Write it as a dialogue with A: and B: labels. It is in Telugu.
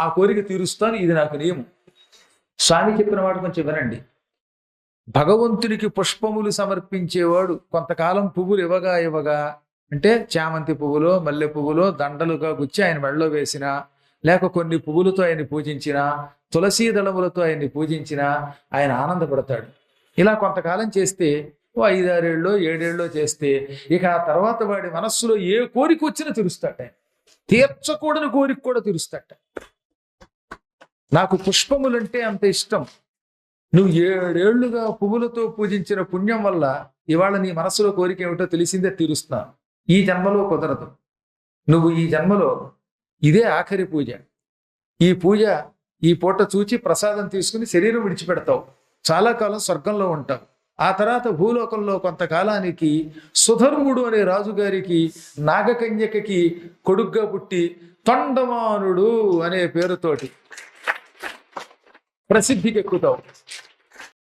A: ఆ కోరిక తీరుస్తాను ఇది నాకు నియమం. స్వామి చెప్పిన మాట కొంచెం వినండి. భగవంతునికి పుష్పములు సమర్పించేవాడు కొంతకాలం పువ్వులు ఇవ్వగా ఇవ్వగా అంటే చామంతి పువ్వులో మల్లె పువ్వులో దండలుగా గుచ్చి ఆయన మెడలో వేసిన లేక కొన్ని పువ్వులతో ఆయన్ని పూజించిన తులసీ దళములతో ఆయన్ని పూజించిన ఆయన ఆనందపడతాడు. ఇలా కొంతకాలం చేస్తే ఓ ఐదారేళ్ళలో ఏడేళ్ళలో చేస్తే ఇక ఆ తర్వాత వాడి మనస్సులో ఏ కోరిక వచ్చినా తీరుస్తాట తీర్చకూడని కోరిక కూడా తీరుస్తాట నాకు పుష్పములంటే అంత ఇష్టం. నువ్వు ఏడేళ్ళుగా పువ్వులతో పూజించిన పుణ్యం వల్ల ఇవాళ నీ మనసులో కోరిక ఏమిటో తెలిసిందే తీరుస్తున్నాను ఈ జన్మలో కుదరదు. నువ్వు ఈ జన్మలో ఇదే ఆఖరి పూజ. ఈ పూజ ఈ పూట చూచి ప్రసాదం తీసుకుని శరీరం విడిచిపెడతావు. చాలా కాలం స్వర్గంలో ఉంటావు. ఆ తర్వాత భూలోకంలో కొంతకాలానికి సుధర్ముడు అనే రాజుగారికి నాగకన్యకకి కొడుగ్గా పుట్టి తొండమానుడు అనే పేరుతోటి प्रसिद्धि के कृत